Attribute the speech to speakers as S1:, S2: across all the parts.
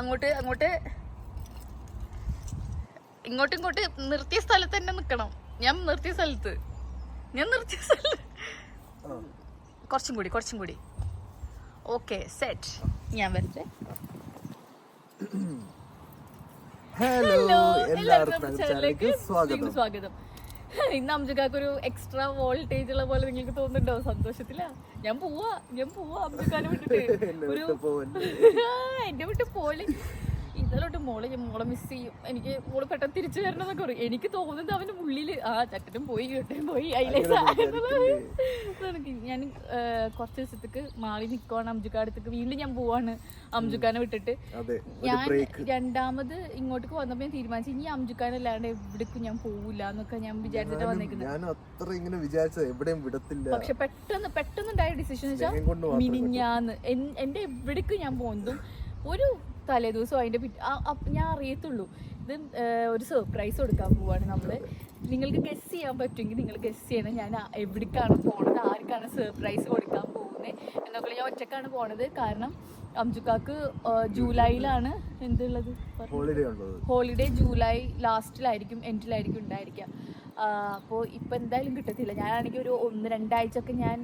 S1: അങ്ങോട്ട് അങ്ങോട്ട്. ഇങ്ങോട്ടും ഇങ്ങോട്ട് നിർത്തിയ സ്ഥലത്ത് തന്നെ നിക്കണം. ഞാൻ നിർത്തിയ സ്ഥലത്ത്. ഞാൻ നിർത്തിയ സ്ഥലത്ത്. കുറച്ചും കൂടി കുറച്ചും കൂടി. ഓക്കെ സെറ്റ് ഞാൻ വരട്ടെ.
S2: ഹലോ എല്ലാവർക്കും സ്വാഗതം.
S1: ഇന്ന് അംജുക്കാക്ക് ഒരു എക്സ്ട്രാ വോൾട്ടേജ് ഉള്ള പോലെ നിങ്ങൾക്ക് തോന്നുന്നുണ്ടോ? സന്തോഷത്തില. ഞാൻ പോവാ ഞാൻ പോവാ അംജുക്കാനെ വിട്ടിട്ട്. ഒരു. എന്റെ വിട്ട് പോലെ ഇന്നലോട്ട് മോളെ മോളെ മിസ് ചെയ്യും. എനിക്ക് മോൾ പെട്ടെന്ന് തിരിച്ചു വരണം എന്നൊക്കെ പറയും. എനിക്ക് തോന്നുന്നത് അവന്റെ ഉള്ളിൽ ആ ചട്ടനും പോയി ചട്ടനും പോയി. അതിലേക്ക് എനിക്ക് ഞാൻ കുറച്ച് ദിവസത്തേക്ക് മാറി നിൽക്കുവാണ് അംജുക്കാടത്തേക്ക് വീണ്ടും ഞാൻ പോവാണ്. അംജുക്കാനെ വിട്ടിട്ട്. ഞാൻ രണ്ടാമത് ഇങ്ങോട്ടേക്ക് വന്നപ്പോ ഞാൻ തീരുമാനിച്ചു ഇനി അംജുക്കാനല്ലാണ്ട് എവിടേക്കും ഞാൻ പോവില്ല എന്നൊക്കെ ഞാൻ വിചാരിച്ചിട്ട് വന്നേക്കുന്നത് പക്ഷെ പെട്ടെന്ന് പെട്ടെന്നുണ്ടായ ഡിസിഷൻ വെച്ചാൽ മിനിഞ്ഞാന്ന്. എന്റെ എവിടേക്കും ഞാൻ പോകുന്നതും ഒരു തലേ ദിവസം അതിന്റെ ഞാൻ അറിയത്തുള്ളൂ. ഇത് ഒരു സർപ്രൈസ് കൊടുക്കാൻ പോവാണ് നമ്മൾ നിങ്ങൾക്ക് ഗസ് ചെയ്യാൻ പറ്റുമെങ്കിൽ നിങ്ങൾ ഗസ് ചെയ്യണം. ഞാൻ എവിടേക്കാണ് പോണത് ആർക്കാണ് സർപ്രൈസ് കൊടുക്കാൻ പോകുന്നത് എന്നൊക്കെ ഞാൻ ഒറ്റക്കാണ് പോണത്. കാരണം അംജുക്കാക്ക് ജൂലൈയിലാണ് എന്തുള്ളത്?
S2: ഹോളിഡേ
S1: ജൂലൈ ലാസ്റ്റിലായിരിക്കും എൻഡിലായിരിക്കും ഉണ്ടായിരിക്കുക. അപ്പോൾ ഇപ്പം എന്തായാലും കിട്ടത്തില്ല. ഞാനാണെങ്കിൽ ഒരു ഒന്ന് രണ്ടാഴ്ച ഒക്കെ ഞാൻ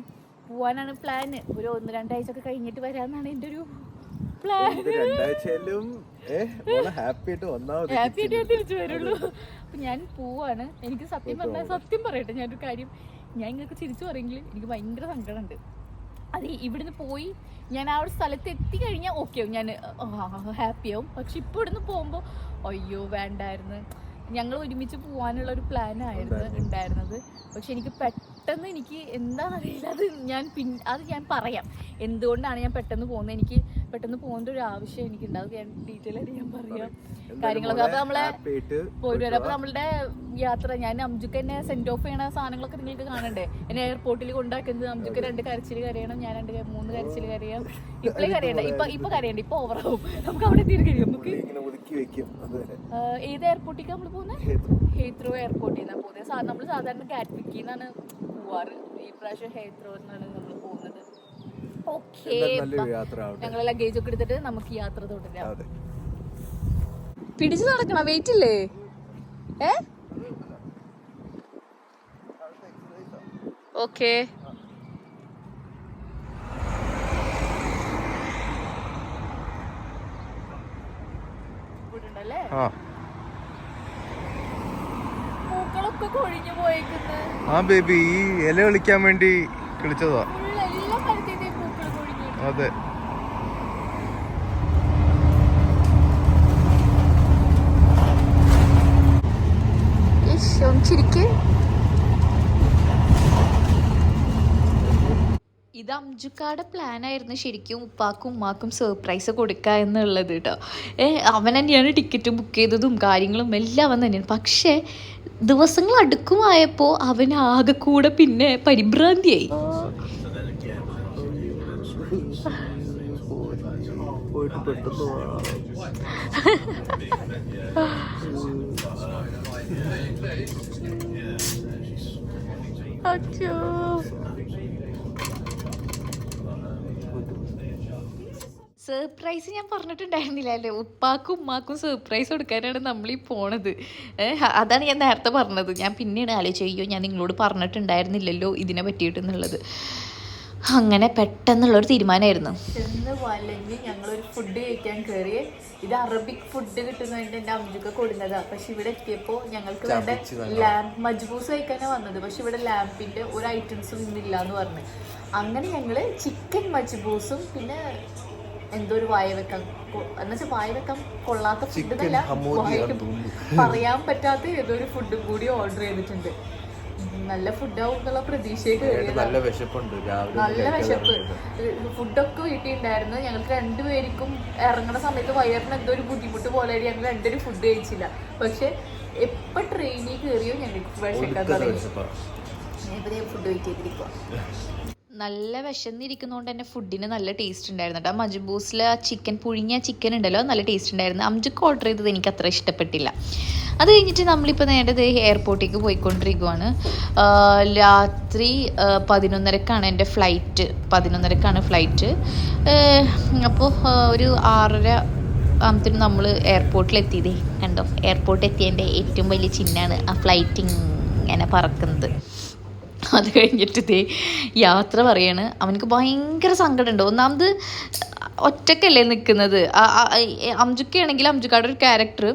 S1: പോവാനാണ് പ്ലാന് ഒരു ഒന്ന് രണ്ടാഴ്ച ഒക്കെ കഴിഞ്ഞിട്ട് വരാമെന്നാണ് എന്റെ ഒരു പ്ലാൻ
S2: രണ്ടാഴ്ചയിലും ഹാപ്പി ആയിട്ട്
S1: ഹാപ്പി ആയിട്ട് തിരിച്ചു വരുള്ളൂ. അപ്പം ഞാൻ പോവാണ്. എനിക്ക് സത്യം പറഞ്ഞാൽ സത്യം പറയട്ടെ ഞാനൊരു കാര്യം ഞാൻ നിങ്ങൾക്ക് തിരിച്ചു പറയെങ്കിൽ എനിക്ക് ഭയങ്കര സങ്കടമുണ്ട്. അത് ഇവിടുന്ന് പോയി ഞാൻ ആ ഒരു സ്ഥലത്ത് എത്തിക്കഴിഞ്ഞാൽ ഓക്കെ ഞാൻ ഹാപ്പി ആവും. പക്ഷെ ഇപ്പോൾ ഇവിടുന്ന് പോകുമ്പോൾ അയ്യോ വേണ്ടായിരുന്നു. ഞങ്ങൾ ഒരുമിച്ച് പോകാനുള്ള ഒരു പ്ലാൻ ആയിരുന്നു ഉണ്ടായിരുന്നത്. പക്ഷെ എനിക്ക് പെട്ടെന്ന് എനിക്ക് എന്താണെന്നറിയില്ല. അത് ഞാൻ പിൻ അത് ഞാൻ പറയാം. എന്തുകൊണ്ടാണ് ഞാൻ പെട്ടെന്ന് പോകുന്നത്? എനിക്ക് പെട്ടെന്ന് പോകേണ്ട ഒരു ആവശ്യം എനിക്കുണ്ട്. അത് ഞാൻ ഡീറ്റെയിൽ ആയിട്ട് ഞാൻ പറയാം. കാര്യങ്ങളൊക്കെ. അപ്പൊ നമ്മളെ പോയിട്ട് വരാം. അപ്പൊ നമ്മളുടെ യാത്ര ഞാൻ അംജുക്ക് എന്നെ സെൻഡ് ഓഫ് ചെയ്യണ സാധനങ്ങളൊക്കെ നിങ്ങൾക്ക് കാണണ്ടേ? എന്നെ എയർപോർട്ടിൽ കൊണ്ടാക്കുന്നത് അംജുക്ക് രണ്ട് കരച്ചിൽ കരയണം ഞാൻ രണ്ട് മൂന്ന് കരച്ചിൽ കരയാം. ഇപ്പളേ കരയണ്ട. ഇപ്പൊ ഇപ്പൊ കരയണ്ട. ഇപ്പൊ ഓവറാവും നമുക്ക് അവിടെ എത്തിയിട്ട് കഴിയും. നമുക്ക് ഏത് എയർപോർട്ടിലേക്ക് നമ്മൾ പോകുന്നത് ഹേത്രോ. എയർപോർട്ടിൽ നിന്നാണ് പോകുന്നത് നമ്മൾ സാധാരണ കാറ്റ്വിക്കിൽ നിന്നാണ് പോവാറ് ഈ പ്രാവശ്യം ഹേത്രോ എന്നാണ് നമ്മൾ പോകുന്നത് ഓക്കേ ഞങ്ങൾ ലഗേജ് ഒക്കെ എടുത്തിട്ട് നമുക്ക് യാത്ര തുടരാം.
S2: അതെ.
S1: പിടിച്ചു നടക്കണ? വെയിറ്റ് ഇല്ലേ? ഏ? ഓക്കെ
S2: ആ. ആ ബേബി ഈ ഇല കളിക്കാൻ വേണ്ടി കളിച്ചതാ. അതെ.
S1: ചിരിക്ക്. ഇത് അംജുക്കാടെ പ്ലാൻ ആയിരുന്നു ശരിക്കും ഉപ്പാക്കും ഉമ്മാക്കും സർപ്രൈസ് കൊടുക്കുക എന്നുള്ളത് കേട്ടോ ഏ അവൻ തന്നെയാണ് ടിക്കറ്റ് ബുക്ക് ചെയ്തതും കാര്യങ്ങളും എല്ലാം അവൻ തന്നെയാണ്. പക്ഷേ ദിവസങ്ങൾ അടുക്കുമായപ്പോൾ അവൻ ആകെ കൂടെ പിന്നെ പരിഭ്രാന്തിയായി. അച്ഛോ. സർപ്രൈസ് ഞാൻ പറഞ്ഞിട്ടുണ്ടായിരുന്നില്ല അല്ലേ ഉപ്പാക്കും ഉമ്മാക്കും സർപ്രൈസ് കൊടുക്കാനാണ് നമ്മൾ ഈ പോണത് ഏഹ് അതാണ് ഞാൻ നേരത്തെ പറഞ്ഞത്. ഞാൻ പിന്നെയാണ് ആലോചിച്ച് അയ്യോ ഞാൻ നിങ്ങളോട് പറഞ്ഞിട്ടുണ്ടായിരുന്നില്ലല്ലോ ഇതിനെ പറ്റിയിട്ടെന്നുള്ളത്. അങ്ങനെ പെട്ടെന്നുള്ളൊരു തീരുമാനമായിരുന്നു ചെന്ന് വലഞ്ഞ് ഞങ്ങളൊരു ഫുഡ് കഴിക്കാൻ കയറി ഇത് അറബിക് ഫുഡ് കിട്ടുന്നതിന്റെ എന്റെ അമ്മയ്ക്ക് കൊടുന്നതാ. പക്ഷെ ഇവിടെ എത്തിയപ്പോൾ ഞങ്ങൾക്ക് വേണ്ട ലാമ്പ് മജ്ബൂസ് കഴിക്കാനാണ് വന്നത്. പക്ഷെ ഇവിടെ ലാമ്പിന്റെ ഒരു ഐറ്റംസും ഇന്നില്ല എന്ന് പറഞ്ഞു. അങ്ങനെ ഞങ്ങൾ ചിക്കൻ മജ്ബൂസും പിന്നെ എന്തോ ഒരു വായ വെക്കാൻ എന്നുവെച്ചാൽ വായ വെക്കാൻ കൊള്ളാത്ത ഫുഡ് എന്നല്ല പറയാൻ പറ്റാത്ത ഏതോ ഒരു ഫുഡും കൂടി ഓർഡർ ചെയ്തിട്ടുണ്ട്. നല്ല ഫുഡാവും എന്നുള്ള പ്രതീക്ഷയൊക്കെ
S2: നല്ല വിശപ്പുണ്ട്.
S1: നല്ല വിശപ്പ്. ഫുഡൊക്കെ വീട്ടിൽ ഉണ്ടായിരുന്നു ഞങ്ങൾക്ക് രണ്ടുപേർക്കും ഇറങ്ങുന്ന സമയത്ത് വയറിന് എന്തോ ഒരു ബുദ്ധിമുട്ട് പോലെ ഞങ്ങൾ രണ്ടുപേരും ഫുഡ് കഴിച്ചില്ല. പക്ഷെ എപ്പോൾ ട്രെയിനിൽ കയറിയോ ഞങ്ങൾക്ക് വിശക്കാൻ തുടങ്ങി ഞാനിപ്പോൾ ഫുഡ് വെയിറ്റ് ചെയ്തിരിക്കുക നല്ല വിശന്നിരിക്കുന്നതുകൊണ്ട് തന്നെ ഫുഡിന് നല്ല ടേസ്റ്റ് ഉണ്ടായിരുന്നു കേട്ടോ. മജുബൂസിൽ ആ ചിക്കൻ പുഴുങ്ങിയ ചിക്കൻ ഉണ്ടല്ലോ നല്ല ടേസ്റ്റ് ഉണ്ടായിരുന്നു. അംജുക്ക് ഓർഡർ ചെയ്തത് എനിക്ക് അത്ര ഇഷ്ടപ്പെട്ടില്ല. അത് കഴിഞ്ഞിട്ട് നമ്മളിപ്പോൾ നേരത്തെ എയർപോർട്ടിലേക്ക് പോയിക്കൊണ്ടിരിക്കുവാണ്. രാത്രി പതിനൊന്നരക്കാണ് എന്റെ ഫ്ലൈറ്റ് പതിനൊന്നരക്കാണ് ഫ്ലൈറ്റ് അപ്പോൾ ഒരു ആറര ആകുമ്പത്തേനും നമ്മൾ എയർപോർട്ടിൽ എത്തിയതേ കണ്ടോ? എയർപോർട്ടിൽ എത്തിയതിന്റെ ഏറ്റവും വലിയ ചിഹ്നമാണ് ആ ഫ്ലൈറ്റ് ഇങ്ങനെ പറക്കുന്നത്. അത് കഴിഞ്ഞിട്ട് യാത്ര പറയാണ്. അവനക്ക് ഭയങ്കര സങ്കടമുണ്ട്. ഒന്നാമത് ഒറ്റക്കല്ലേ നിൽക്കുന്നത്. അംജുക്കയാണെങ്കിൽ അംജുക്കാടെ ഒരു ക്യാരക്ടർ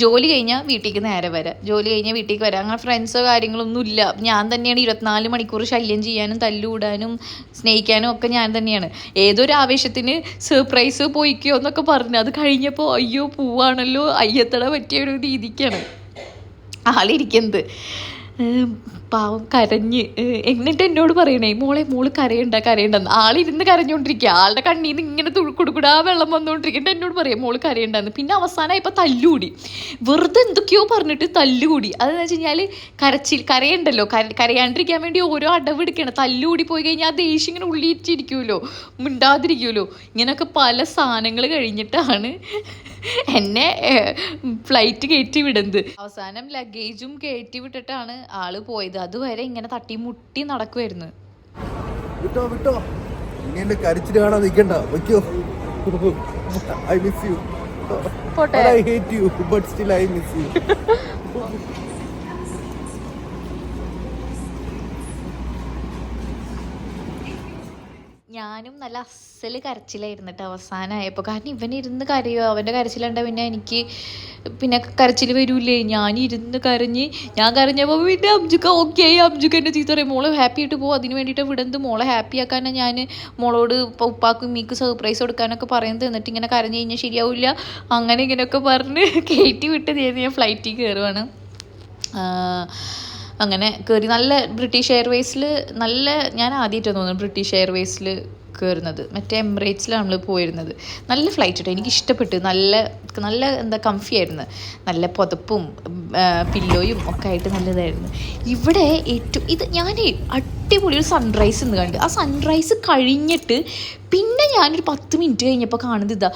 S1: ജോലി കഴിഞ്ഞാൽ വീട്ടിലേക്ക് നേരെ വരാം. ജോലി കഴിഞ്ഞാൽ വീട്ടിലേക്ക് വരാം. അങ്ങനെ ഫ്രണ്ട്സോ കാര്യങ്ങളൊന്നും ഇല്ല. ഞാൻ തന്നെയാണ് ഇരുപത്തിനാല് മണിക്കൂർ ശല്യം ചെയ്യാനും തല്ലുകൂടാനും സ്നേഹിക്കാനും ഒക്കെ ഞാൻ തന്നെയാണ്. ഏതൊരു ആവേശത്തിന് സർപ്രൈസ് പോയിക്കോ എന്നൊക്കെ പറഞ്ഞു അത് കഴിഞ്ഞപ്പോൾ അയ്യോ പൂവാണല്ലോ അയ്യത്തട പറ്റിയ ഒരു രീതിക്കാണ്. ആളിരിക്കുന്നത്. പാവം കരഞ്ഞ് എന്നിട്ട് എന്നോട് പറയണേ മോളെ മോൾ കരയണ്ട കരയണ്ടെന്ന് ആളിരുന്ന് കരഞ്ഞോണ്ടിരിക്കുക ആളുടെ കണ്ണിൽ നിന്ന് ഇങ്ങനെ തുഴുക്കുടുക്കുടാ വെള്ളം വന്നുകൊണ്ടിരിക്കുന്നുണ്ട് എന്നോട് പറയാം മോൾ കരയണ്ടെന്ന്. പിന്നെ അവസാനം ഇപ്പം തല്ലുകൂടി. വെറുതെ എന്തൊക്കെയോ പറഞ്ഞിട്ട് തല്ലുകൂടി. അതെന്ന് വെച്ച് കഴിഞ്ഞാൽ കരച്ചിൽ കരയണ്ടല്ലോ. കര കരയാണ്ടിരിക്കാൻ വേണ്ടി ഓരോ അടവെടുക്കണം തല്ലുകൂടി പോയി കഴിഞ്ഞാൽ ആ ദേഷ്യം ഇങ്ങനെ ഉള്ളിയിട്ടിരിക്കുമല്ലോ മിണ്ടാതിരിക്കുമല്ലോ ഇങ്ങനെയൊക്കെ പല സാധനങ്ങൾ കഴിഞ്ഞിട്ടാണ് എന്നെ ഫ്ലൈറ്റ് കയറ്റി വിടുന്നത് അവസാനം ലഗേജും കയറ്റി വിട്ടിട്ടാണ് ആൾ പോയത്. അതുവരെ ഇങ്ങനെ തട്ടി മുട്ടി നടക്കുമായിരുന്നു
S2: വിട്ടോ. വിട്ടോ ഇങ്ങനെ കരച്ചിൽ കാണാൻ നിൽക്കണ്ട വെക്കോ. ഐ മിസ് യു
S1: പോട്ടെ.
S2: I hate you but still I miss you
S1: ഞാനും നല്ല അസൽ കരച്ചിലായിരുന്നു കേട്ടോ അവസാനമായപ്പോൾ കാരണം ഇവൻ ഇരുന്ന് കരയോ അവന്റെ കരച്ചിലുണ്ട പിന്നെ എനിക്ക് പിന്നെ കരച്ചിൽ വരൂലേ ഞാൻ ഇരുന്ന് കരഞ്ഞ് ഞാൻ കരഞ്ഞപ്പോൾ പിന്നെ അംജുക്ക ഓക്കെ ആയി. അംജുക്ക എന്റെ ചീത്ത പറയും. മോളെ ഹാപ്പി ആയിട്ട് പോകും അതിന് വേണ്ടിയിട്ട് വിടുന്നത് മോളെ ഹാപ്പി ആക്കാനാണ് ഞാൻ മോളോട് ഉപ്പാക്കും മീക്ക് സർപ്രൈസ് കൊടുക്കാനൊക്കെ പറയുന്നത് എന്നിട്ട് ഇങ്ങനെ കരഞ്ഞു കഴിഞ്ഞാൽ ശരിയാവില്ല. അങ്ങനെ ഇങ്ങനെയൊക്കെ പറഞ്ഞ് കയറ്റി വിട്ട് ഞാൻ ഫ്ലൈറ്റിൽ കയറുവാണ് അങ്ങനെ കയറി നല്ല ബ്രിട്ടീഷ് എയർവേസിൽ നല്ല ഞാൻ ആദ്യമായിട്ടാണ് തോന്നുന്നു ബ്രിട്ടീഷ് എയർവേസിൽ കയറുന്നത് മറ്റേ എമിറേറ്റ്സിലാണ് നമ്മൾ പോയിരുന്നത്. നല്ല ഫ്ലൈറ്റ് കേട്ടോ എനിക്ക് ഇഷ്ടപ്പെട്ടു നല്ല നല്ല എന്താ കംഫി ആയിരുന്നു. നല്ല പുതപ്പും പില്ലോയും ഒക്കെ ആയിട്ട് നല്ലതായിരുന്നു ഇവിടെ ഏറ്റവും ഇത് ഞാൻ അടിപൊളി ഒരു സൺറൈസ് ഇന്ന് കണ്ട്. ആ സൺറൈസ് കഴിഞ്ഞിട്ട് പിന്നെ ഞാനൊരു പത്ത് മിനിറ്റ് കഴിഞ്ഞപ്പോൾ കാണുന്നത് ഇതാ.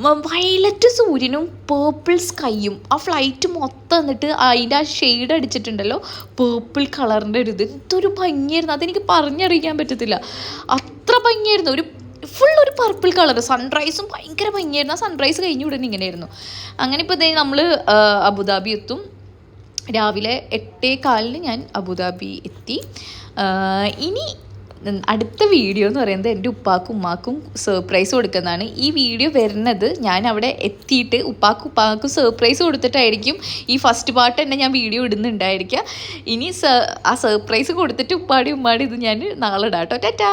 S1: വയലറ്റ് സൂര്യനും പേർപ്പിൾ സ്കൈയും ആ ഫ്ലൈറ്റ് മൊത്തം എന്നിട്ട് അതിന്റെ ആ ഷെയ്ഡ് അടിച്ചിട്ടുണ്ടല്ലോ. പേർപ്പിൾ കളറിന്റെ ഒരു ഇത്. എന്തൊരു ഭംഗിയായിരുന്നു. അതെനിക്ക് പറഞ്ഞറിയിക്കാൻ പറ്റത്തില്ല. അത്ര ഭംഗിയായിരുന്നു. ഒരു ഫുൾ ഒരു പർപ്പിൾ കളർ സൺറൈസും ഭയങ്കര ഭംഗിയായിരുന്നു. ആ സൺറൈസ് കഴിഞ്ഞ ഉടനെ ഇങ്ങനെയായിരുന്നു. അങ്ങനെ ഇപ്പോൾ ഇതേ നമ്മൾ അബുദാബി എത്തും. രാവിലെ എട്ടേ കാലിന് ഞാൻ അബുദാബി എത്തി. ഇനി അടുത്ത വീഡിയോ എന്ന് പറയുന്നത് എന്റെ ഉപ്പാക്കും ഉമ്മാക്കും സർപ്രൈസ് കൊടുക്കുന്നതാണ്. ഈ വീഡിയോ വരുന്നത് ഞാൻ അവിടെ എത്തിയിട്ട് ഉപ്പാക്കും ഉപ്പാക്കും സർപ്രൈസ് കൊടുത്തിട്ടായിരിക്കും ഈ ഫസ്റ്റ് പാർട്ട് തന്നെ ഞാൻ വീഡിയോ ഇടുന്നുണ്ടായിരിക്കുക. ഇനി ആ സർപ്രൈസ് കൊടുത്തിട്ട് ഉപ്പാടി ഉമ്മാടി ഇത് ഞാൻ നാളെ ഇടാം കേട്ടോ ടാറ്റാ.